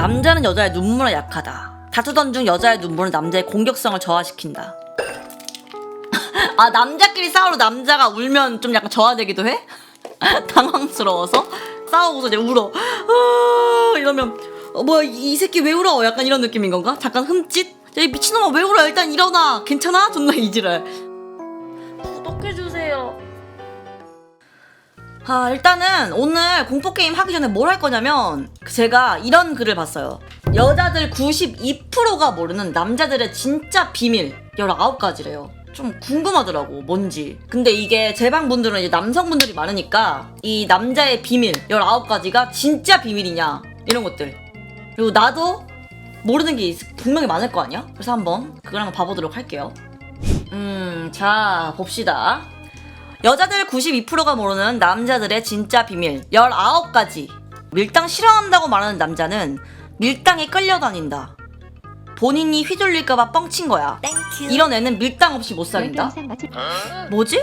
남자는 여자의 눈물에 약하다. 다투던 중 여자의 눈물은 남자의 공격성을 저하시킨다. 아 남자끼리 싸우러 남자가 울면 좀 약간 저하되기도 해? 당황스러워서 싸우고서 이제 울어. 아, 이러면 어, 뭐야 이, 이 새끼 왜 울어? 약간 이런 느낌인 건가? 잠깐 흠칫? 야, 이 미친놈아 왜 울어? 일단 일어나. 괜찮아? 존나 이지랄. 아, 일단은 오늘 공포게임 하기 전에 뭘 할 거냐면 제가 이런 글을 봤어요. 여자들 92%가 모르는 남자들의 진짜 비밀 19가지래요. 좀 궁금하더라고, 뭔지. 근데 이게 제 방 분들은 이제 남성분들이 많으니까 이 남자의 비밀 19가지가 진짜 비밀이냐, 이런 것들. 그리고 나도 모르는 게 있- 분명히 많을 거 아니야? 그래서 한번 그걸 한번 봐보도록 할게요. 음, 자, 봅시다. 여자들 92%가 모르는 남자들의 진짜 비밀 19가지. 밀당 싫어한다고 말하는 남자는 밀당에 끌려다닌다. 본인이 휘둘릴까봐 뻥친 거야. 이런 애는 밀당 없이 못 맞춤. 뭐지?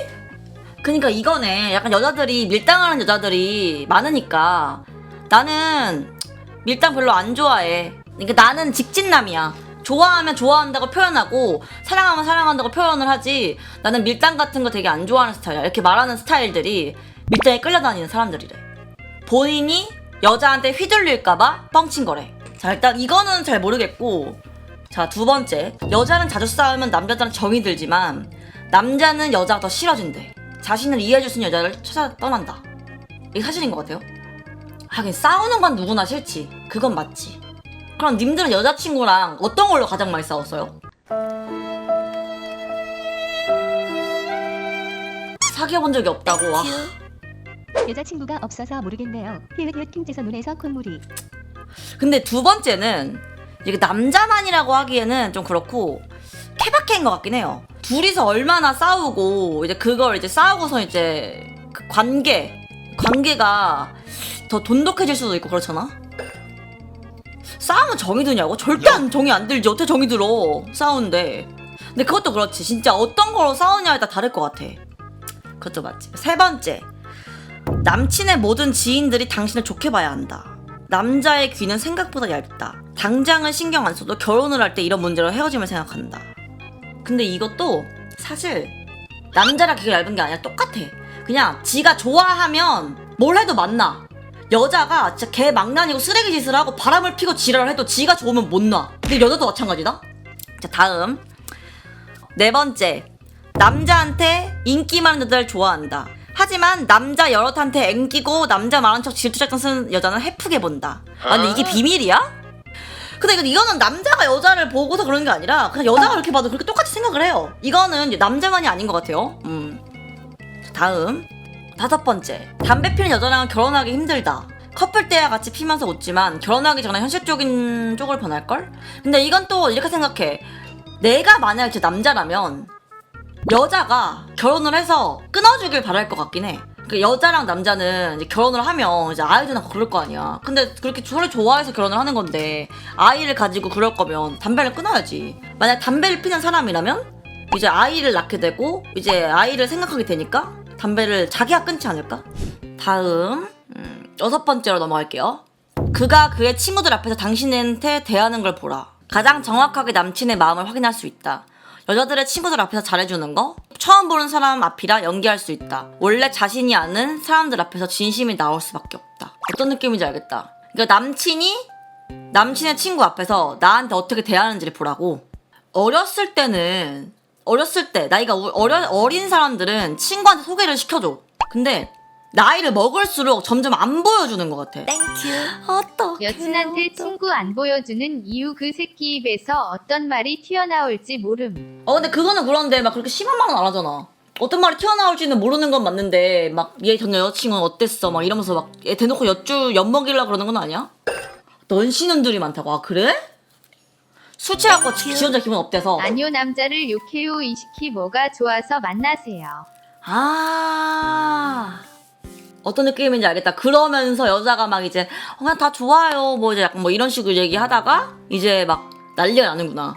그니까 이거네. 약간 여자들이 밀당하는 여자들이 많으니까 나는 밀당 별로 안 좋아해. 그러니까 나는 직진남이야. 좋아하면 좋아한다고 표현하고 사랑하면 사랑한다고 표현을 하지. 나는 밀당 같은 거 되게 안 좋아하는 스타일이야. 이렇게 말하는 스타일들이 밀당에 끌려다니는 사람들이래. 본인이 여자한테 휘둘릴까봐 뻥친 거래. 자 일단 이거는 잘 모르겠고 자, 두 번째. 여자는 자주 싸우면 남자들은 정이 들지만 남자는 여자가 더 싫어진대. 자신을 이해해줄 수 있는 여자를 찾아 떠난다. 이게 사실인 것 같아요. 하긴 싸우는 건 누구나 싫지. 그건 맞지. 그럼 님들은 여자친구랑 어떤 걸로 가장 많이 싸웠어요? 사귀어본 적이 없다고. 와. 여자친구가 없어서 모르겠네요. 히읗히읗 킹재서 눈에서 콧물이. 근데 두 번째는 이게 남자만이라고 하기에는 좀 그렇고 케바케인 것 같긴 해요. 둘이서 얼마나 싸우고 이제 그걸 이제 싸우고서 이제 그 관계 관계가 더 돈독해질 수도 있고 그렇잖아. 싸우면 정이 드냐고? 절대 안 정이 안 들지. 어떻게 정이 들어? 싸우는데. 근데 그것도 그렇지. 진짜 어떤 거로 싸우냐에 따라 다를 것 같아. 그것도 맞지. 세 번째. 남친의 모든 지인들이 당신을 좋게 봐야 한다. 남자의 귀는 생각보다 얇다. 당장은 신경 안 써도 결혼을 할 때 이런 문제로 헤어짐을 생각한다. 근데 이것도 사실 남자랑 귀가 얇은 게 아니라 똑같아. 그냥 지가 좋아하면 뭘 해도 만나. 여자가 진짜 개 망나니고 쓰레기 짓을 하고 바람을 피고 지랄을 해도 지가 좋으면 못 놔. 근데 여자도 마찬가지다. 자 다음 네 번째 남자한테 인기 많은 여자를 좋아한다. 하지만 남자 여럿한테 앵기고 남자 말한 척 질투작전 쓰는 여자는 해프게 본다. 아 근데 이게 비밀이야? 근데 이거- 이거는 남자가 여자를 보고서 그러는 게 아니라 그냥 여자가 그렇게 봐도 그렇게 똑같이 생각을 해요. 이거는 남자만이 아닌 것 같아요. 음. 자, 다음 다섯 번째 담배 피는 여자랑은 결혼하기 힘들다. 커플 때야 같이 피면서 웃지만 결혼하기 전에 현실적인 쪽을 변할걸? 근데 이건 또 이렇게 생각해. 내가 만약 제 남자라면 여자가 결혼을 해서 끊어주길 바랄 것 같긴 해. 그 여자랑 남자는 이제 결혼을 하면 이제 아이도 낳고 그럴 거 아니야. 근데 그렇게 서로 좋아해서 결혼을 하는 건데 아이를 가지고 그럴 거면 담배를 끊어야지. 만약 담배를 피는 사람이라면 이제 아이를 낳게 되고 이제 아이를 생각하게 되니까 담배를 자기가 끊지 않을까? 다음 음, 여섯 번째로 넘어갈게요. 그가 그의 친구들 앞에서 당신한테 대하는 걸 보라. 가장 정확하게 남친의 마음을 확인할 수 있다. 여자들의 친구들 앞에서 잘해주는 거? 처음 보는 사람 앞이라 연기할 수 있다. 원래 자신이 아는 사람들 앞에서 진심이 나올 수밖에 없다. 어떤 느낌인지 알겠다. 그러니까 남친이 남친의 친구 앞에서 나한테 어떻게 대하는지를 보라고. 어렸을 때는 어렸을 때 나이가 우- 어려, 어린 사람들은 친구한테 소개를 시켜줘. 근데 나이를 먹을수록 점점 안 보여주는 것 같아. 땡큐. 어떡해. 여친한테 친구 안 보여주는 이유 그 새끼 입에서 어떤 말이 튀어나올지 모름. 어 근데 그거는 그런데 막 그렇게 심한 말은 안 하잖아. 어떤 말이 튀어나올지는 모르는 건 맞는데 막 얘 전 여자친구는 어땠어 막 이러면서 막 얘 대놓고 엿주 엿먹이려 그러는 건 아니야? 넌신은들이 많다고 아 그래? 술 취하고 지, 지 혼자 기분 업돼서 아니요 남자를 욕해요 이 시키 뭐가 좋아서 만나세요. 아 어떤 느낌인지 알겠다. 그러면서 여자가 막 이제 어, 그냥 다 좋아요 뭐 이제 약간 뭐 이런 식으로 얘기하다가 이제 막 난리가 나는구나.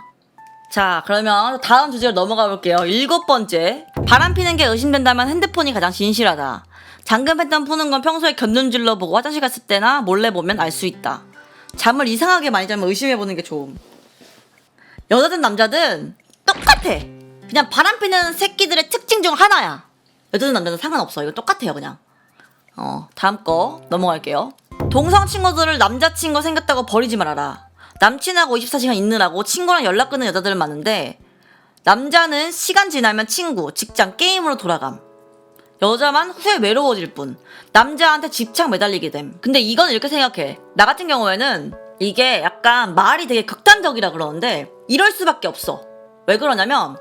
자 그러면 다음 주제로 넘어가 볼게요. 일곱 번째 바람 피는 게 의심된다면 핸드폰이 가장 진실하다. 잠금 패턴 푸는 건 평소에 견눈질러 보고 화장실 갔을 때나 몰래 보면 알 수 있다. 잠을 이상하게 많이 자면 의심해 보는 게 좋음. 여자든 남자든 똑같아. 그냥 바람 피는 새끼들의 특징 중 하나야. 여자든 남자든 상관없어. 이거 똑같아요, 그냥. 어, 다음 거 넘어갈게요. 동성 친구들을 남자친구 생겼다고 버리지 말아라. 남친하고 24시간 있느라고 친구랑 연락 끊는 여자들은 많은데 남자는 시간 지나면 친구, 직장, 게임으로 돌아감. 여자만 후에 외로워질 뿐. 남자한테 집착 매달리게 됨. 근데 이건 이렇게 생각해. 나 같은 경우에는 이게 약간 말이 되게 극단적이라 그러는데 이럴 수밖에 없어. 왜 그러냐면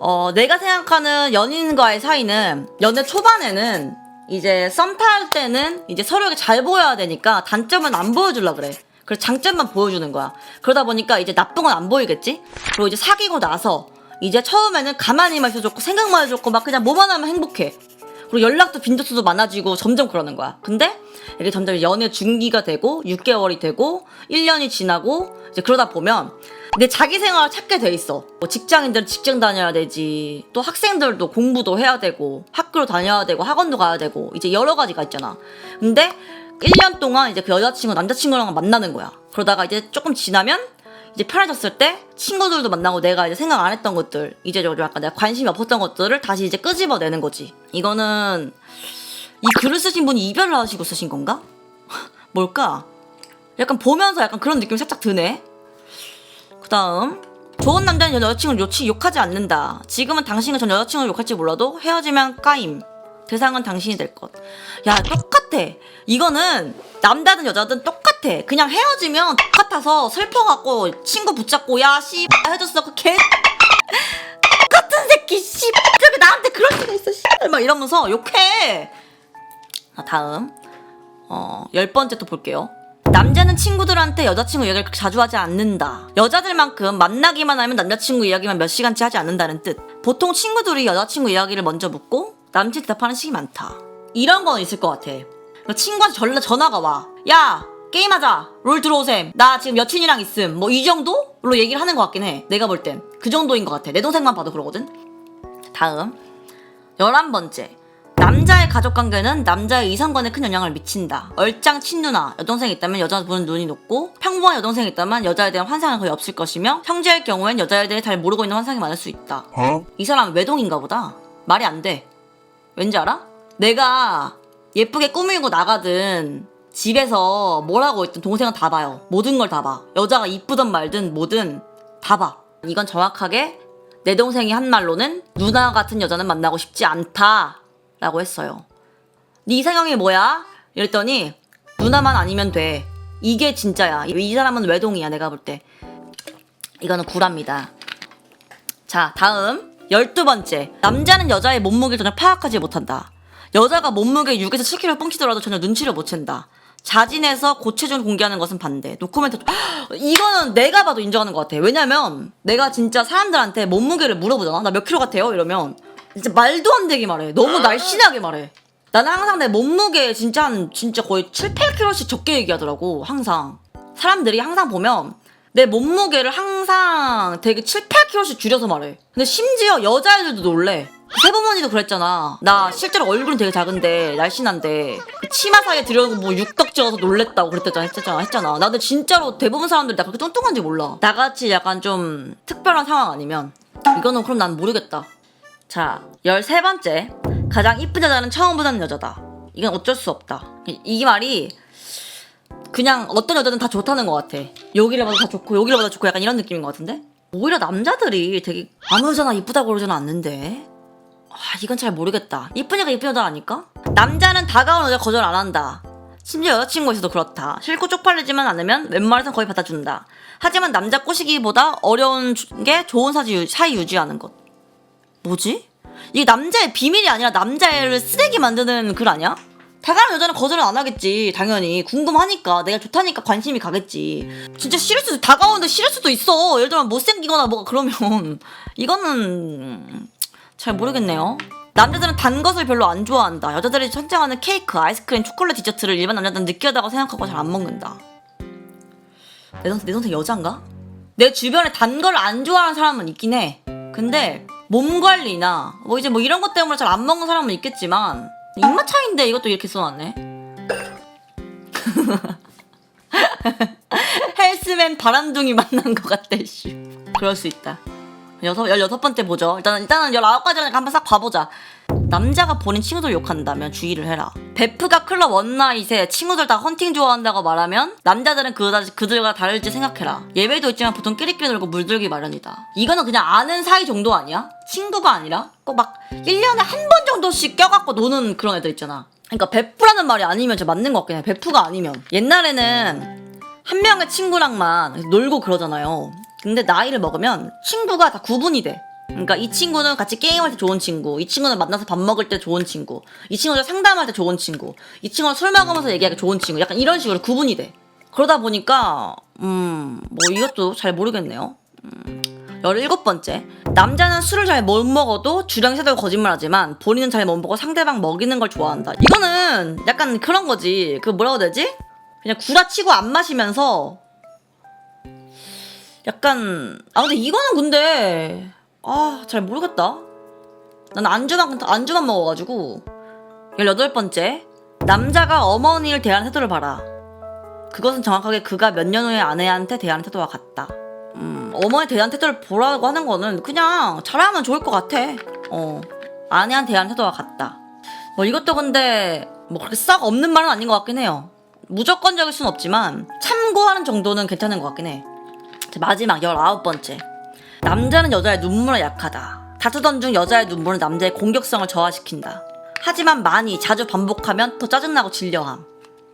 어, 내가 생각하는 연인과의 사이는 연애 초반에는 이제 썸 탈 때는 이제 서로에게 잘 보여야 되니까 단점은 안 보여주려 그래. 그래서 장점만 보여주는 거야. 그러다 보니까 이제 나쁜 건 안 보이겠지? 그리고 이제 사귀고 나서 이제 처음에는 가만히만 있어줬고 생각만 해줬고 막 그냥 뭐만 하면 행복해. 그리고 연락도 빈도수도 많아지고 점점 그러는 거야. 근데 이게 점점 연애 중기가 되고 6개월이 되고 1년이 지나고 이제 그러다 보면 내 자기 생활을 찾게 돼 있어. 뭐 직장인들은 직장 다녀야 되지. 또 학생들도 공부도 해야 되고 학교로 다녀야 되고 학원도 가야 되고 이제 여러 가지가 있잖아. 근데 1년 동안 이제 그 여자친구 남자친구랑 만나는 거야. 그러다가 이제 조금 지나면 이제 편해졌을 때 친구들도 만나고 내가 이제 생각 안 했던 것들 이제 좀 약간 내가 관심이 없었던 것들을 다시 이제 끄집어내는 거지. 이거는 이 글을 쓰신 분이 이별을 하시고 쓰신 건가? 뭘까? 약간 보면서 약간 그런 느낌이 살짝 드네. 그 다음 좋은 남자는 여자친구를 욕치, 욕하지 않는다. 지금은 당신과 전 여자친구를 욕할지 몰라도 헤어지면 까임. 대상은 당신이 될 것. 야 똑같아. 이거는 남자든 여자든 똑같아. 그냥 헤어지면 똑같아서 슬퍼갖고 친구 붙잡고 야 씨 해줬어 그 개 똑같은 새끼 씨 저게 나한테 그럴 수가 있어 씨 막 이러면서 욕해. 아, 다음 어, 열 번째 또 볼게요. 남자는 친구들한테 여자친구 이야기를 자주 하지 않는다. 여자들만큼 만나기만 하면 남자친구 이야기만 몇 시간치 하지 않는다는 뜻. 보통 친구들이 여자친구 이야기를 먼저 묻고 남친 대답하는 식이 많다. 이런 건 있을 것 같아. 그러니까 친구한테 전화, 전화가 와. 야! 게임하자. 롤 들어오셈. 나 지금 여친이랑 있음. 뭐 이 정도로 얘기를 하는 것 같긴 해. 내가 볼 땐. 그 정도인 것 같아. 내 동생만 봐도 그러거든. 다음. 열한 번째. 남자의 가족 관계는 남자의 이성관에 큰 영향을 미친다. 얼짱 친누나, 여동생이 있다면 여자분은 눈이 높고, 평범한 여동생이 있다면 여자에 대한 환상은 거의 없을 것이며, 형제일 경우엔 여자에 대해 잘 모르고 있는 환상이 많을 수 있다. 이 사람은 외동인가 보다. 말이 안 돼. 왠지 알아? 내가 예쁘게 꾸미고 나가든, 집에서 뭘 하고 있든 동생은 다 봐요. 모든 걸 다 봐. 여자가 이쁘든 말든 뭐든 다 봐. 이건 정확하게 내 동생이 한 말로는 누나 같은 여자는 만나고 싶지 않다. 라고 했어요. 네 이상형이 뭐야? 이랬더니 누나만 아니면 돼. 이게 진짜야. 이 사람은 외동이야 내가 볼 때. 이거는 구랍니다. 자 다음 열두 번째 남자는 여자의 몸무게를 전혀 파악하지 못한다. 여자가 몸무게 6에서 7kg 뻥치더라도 전혀 눈치를 못 챈다. 자진해서 고체중을 공개하는 것은 반대. 노코멘트 이거는 내가 봐도 인정하는 것 같아. 왜냐면 내가 진짜 사람들한테 몸무게를 물어보잖아. 나 몇 킬로 같아요? 이러면 진짜 말도 안 되게 말해. 너무 날씬하게 말해. 나는 항상 내 몸무게 진짜 한 진짜 거의 7, 8kg씩 적게 얘기하더라고. 항상. 사람들이 항상 보면 내 몸무게를 항상 되게 7, 8kg씩 줄여서 말해. 근데 심지어 여자애들도 놀래. 세범언니도 그랬잖아. 나 실제로 얼굴은 되게 작은데 날씬한데 그 치마 사이에 들여놓고 뭐 육덕 지어서 놀랬다고 그랬잖아 했잖아 했잖아. 나도 진짜로 대부분 사람들이 나 그렇게 뚱뚱한지 몰라. 나같이 약간 좀 특별한 상황 아니면 이거는 그럼 난 모르겠다. 자, 13번째. 가장 이쁜 여자는 처음 보는 여자다. 이건 어쩔 수 없다. 이, 이 말이 그냥 어떤 여자든 다 좋다는 것 같아. 여기를 봐도 다 좋고 여기를 봐도 좋고 약간 이런 느낌인 것 같은데? 오히려 남자들이 되게 아무 여자나 이쁘다고 그러지는 않는데 아 이건 잘 모르겠다. 이쁘니까 이쁜 여자 아닐까? 남자는 다가오는 여자 거절 안 한다. 심지어 여자친구가 있어도 그렇다. 싫고 쪽팔리지만 않으면 웬만해선 거의 받아준다. 하지만 남자 꼬시기보다 어려운 주- 게 좋은 사이 유지하는 것. 뭐지? 이게 남자의 비밀이 아니라 남자애를 쓰레기 만드는 글 아니야? 다가는 여자는 거절은 안 하겠지 당연히. 궁금하니까. 내가 좋다니까 관심이 가겠지. 진짜 싫을 수도 다가오는데 싫을 수도 있어. 예를 들면 못생기거나 뭐가 그러면. 이거는 잘 모르겠네요. 남자들은 단 것을 별로 안 좋아한다. 여자들이 선정하는 케이크, 아이스크림, 초콜릿, 디저트를 일반 남자들은 느끼하다고 생각하고 잘 안 먹는다. 내 동생, 내 동생 여잔가? 내 주변에 단 걸 안 좋아하는 사람은 있긴 해. 근데 몸 관리나 뭐 이제 뭐 이런 것 때문에 잘 안 먹는 사람은 있겠지만 입맛 차인데 이것도 이렇게 써놨네. 댄스맨 바람둥이 만난 것 같대 씨. 그럴 수 있다. 여섯, 열여섯 번째 보죠. 일단, 일단은 열아홉 가지를 한번 싹 봐보자 남자가 본인 친구들 욕한다면 주의를 해라. 베프가 클럽 원나잇에 친구들 다 헌팅 좋아한다고 말하면 남자들은 그다, 그들과 다를지 생각해라. 예외도 있지만 보통 끼리끼리 놀고 물들기 마련이다. 이거는 그냥 아는 사이 정도 아니야? 친구가 아니라? 꼭 막 1년에 한 번 정도씩 껴갖고 노는 그런 애들 있잖아. 그러니까 베프라는 말이 아니면 진짜 맞는 것 같긴 해. 베프가 아니면. 옛날에는 한 명의 친구랑만 놀고 그러잖아요. 근데 나이를 먹으면 친구가 다 구분이 돼. 그러니까 이 친구는 같이 게임할 때 좋은 친구, 이 친구는 만나서 밥 먹을 때 좋은 친구, 이 친구는 상담할 때 좋은 친구, 이 친구는 술 먹으면서 얘기하기 좋은 친구, 약간 이런 식으로 구분이 돼. 그러다 보니까 음, 뭐 이것도 잘 모르겠네요. 음, 17번째. 남자는 술을 잘 못 먹어도 주량 세도 거짓말하지만 본인은 잘 못 먹고 상대방 먹이는 걸 좋아한다. 이거는 약간 그런 거지. 그 뭐라고 해야 되지? 그냥 구라치고 안 마시면서 약간 아 근데 이거는 근데 아 잘 모르겠다. 난 안주만 안주만 먹어가지고. 18번째 남자가 어머니를 대하는 태도를 봐라. 그것은 정확하게 그가 몇 년 후에 아내한테 대하는 태도와 같다. 음, 어머니 대한 태도를 보라고 하는 거는 그냥 잘하면 좋을 것 같아. 어 아내한테 대한 태도와 같다. 뭐 이것도 근데 뭐 그렇게 싹 없는 말은 아닌 것 같긴 해요. 무조건적일 순 없지만 참고하는 정도는 괜찮은 것 같긴 해. 자, 마지막 19번째. 남자는 여자의 눈물에 약하다. 다투던 중 여자의 눈물은 남자의 공격성을 저하시킨다. 하지만 많이 자주 반복하면 더 짜증나고 질려함.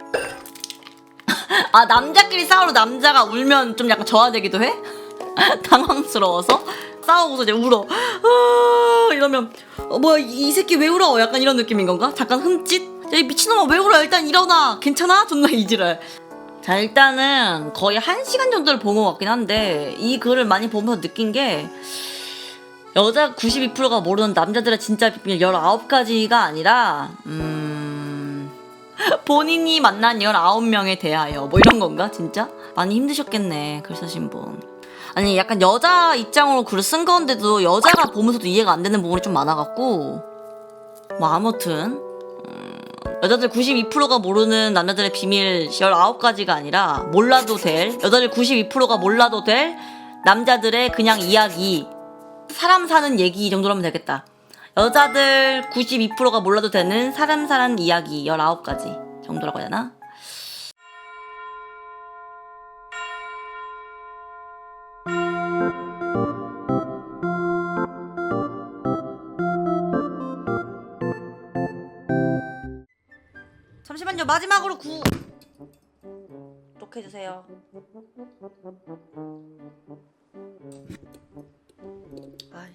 아 남자끼리 싸우러 남자가 울면 좀 약간 저하되기도 해? 당황스러워서 싸우고서 이제 울어. 아, 이러면 어, 뭐야 이, 이 새끼 왜 울어? 약간 이런 느낌인 건가? 잠깐 흠칫? 야, 이 미친놈아 왜 울어? 일단 일어나. 괜찮아? 존나 이지랄. 자 일단은 거의 한 시간 정도를 본 것 같긴 한데 이 글을 많이 보면서 느낀 게 여자 92%가 모르는 남자들의 진짜 비밀 19가지가 아니라 음 본인이 만난 19명에 대하여 뭐 이런 건가? 진짜? 많이 힘드셨겠네 글 쓰신 분. 아니 약간 여자 입장으로 글을 쓴 건데도 여자가 보면서도 이해가 안 되는 부분이 좀 많아갖고. 뭐 아무튼. 음, 여자들 92%가 모르는 남자들의 비밀 19가지가 아니라 몰라도 될 여자들 92%가 몰라도 될 남자들의 그냥 이야기 사람 사는 얘기 이 정도로 하면 되겠다 여자들 92%가 몰라도 되는 사람 사는 이야기 19가지 정도라고 해야 되나? 잠시만요. 마지막으로 구. 독해주세요. 아이